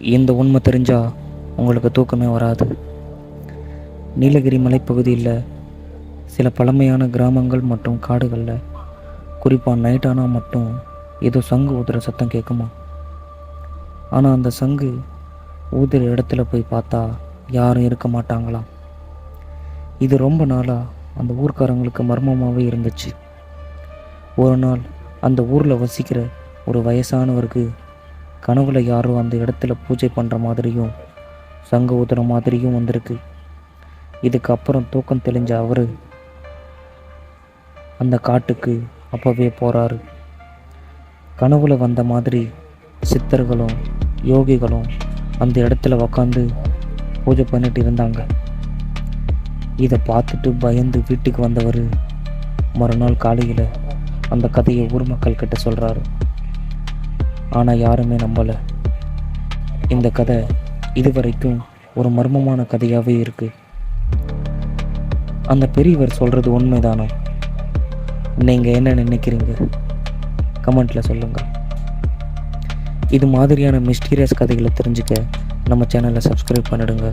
இந்த உண்மை தெரிஞ்சால் உங்களுக்கு தூக்கமே வராது. நீலகிரி மலைப்பகுதியில் சில பழமையான கிராமங்கள் மற்றும் காடுகளில் குறிப்பாக நைட் ஆனால் மட்டும் ஏதோ சங்கு ஊதுற சத்தம் கேட்குமா ஆனால் அந்த சங்கு ஊதுற இடத்துல போய் பார்த்தா யாரும் இருக்க மாட்டாங்களாம் இது ரொம்ப நாளாக அந்த ஊர்க்காரங்களுக்கு மர்மமாகவே இருந்துச்சு. ஒரு நாள் அந்த ஊரில் வசிக்கிற ஒரு வயசானவருக்கு கனவுல யாரோ அந்த இடத்துல பூஜை பண்ணுற மாதிரியும் சங்க ஊதுற மாதிரியும் வந்திருக்கு. இதுக்கப்புறம் தூக்கம் தெளிஞ்ச அவர் அந்த காட்டுக்கு அப்போவே போகிறாரு கனவுல வந்த மாதிரி சித்தர்களும் யோகிகளும் அந்த இடத்துல உக்காந்து பூஜை பண்ணிட்டு இருந்தாங்க. இதை பார்த்துட்டு பயந்து வீட்டுக்கு வந்தவர் மறுநாள் காலையில் அந்த கதையை ஊர் மக்கள் கிட்ட சொல்கிறாரு ஆனால் யாருமே நம்பலை. இந்த கதை இதுவரைக்கும் ஒரு மர்மமான கதையாகவே இருக்கு. அந்த பெரியவர் சொல்கிறது உண்மைதானா? நீங்கள் என்ன நினைக்கிறீங்க? கமெண்ட்டில் சொல்லுங்கள் இது மாதிரியான மிஸ்டீரியஸ் கதைகளை தெரிஞ்சுக்க நம்ம சேனலை சப்ஸ்கிரைப் பண்ணிடுங்க.